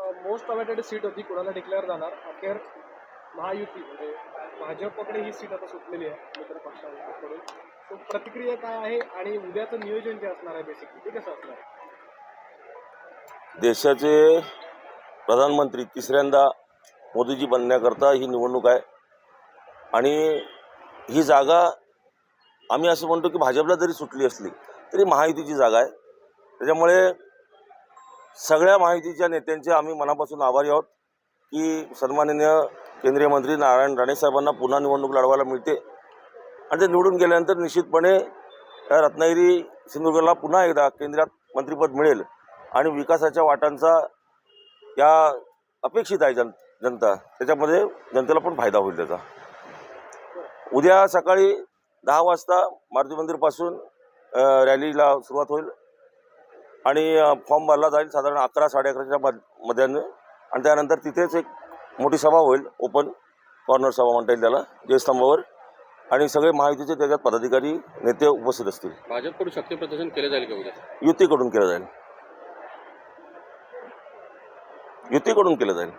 Most awaited seat होती कुणाला declare जाणार? अखेर महायुती म्हणजे भाजपकडे ही सीट आता सुटलेली आहे मित्र पक्षाकडून प्रतिक्रिया काय आहे आणि उद्याचं नियोजन जे असणार आहे बेसिकली ते कसं असणार आहे? देशाचे प्रधानमंत्री तिसऱ्यांदा मोदीजी बनण्याकरता ही निवडणूक आहे. आणि ही जागा आम्ही असं म्हणतो की भाजपला जरी सुटली असली तरी महायुतीची जागा आहे. त्याच्यामुळे सगळ्या माहितीच्या नेत्यांचे आम्ही मनापासून आभारी आहोत की सन्माननीय केंद्रीय मंत्री नारायण राणे साहेबांना पुन्हा निवडणूक लढवायला मिळते. आणि ते निवडून गेल्यानंतर निश्चितपणे रत्नागिरी सिंधुदुर्गला पुन्हा एकदा केंद्रात मंत्रिपद मिळेल आणि विकासाच्या वाटांचा या अपेक्षित आहे जन जनता. त्याच्यामध्ये जनतेला पण फायदा होईल त्याचा. उद्या सकाळी दहा वाजता मारुती मंदिरपासून रॅलीला सुरुवात होईल. आणि फॉर्म भरला जाईल साधारण अकरा साडे अकराच्या मध मध्यानं. आणि त्यानंतर तिथेच एक मोठी सभा होईल ओपन कॉर्नर सभा म्हणता येईल त्याला जयस्तंभावर. आणि सगळे महायुतीचे त्याच्यात पदाधिकारी नेते उपस्थित असतील. भाजपकडून शक्ती प्रदर्शन केले जाईल का उद्या? युतीकडून केलं जाईल. युतीकडून केलं जाईल.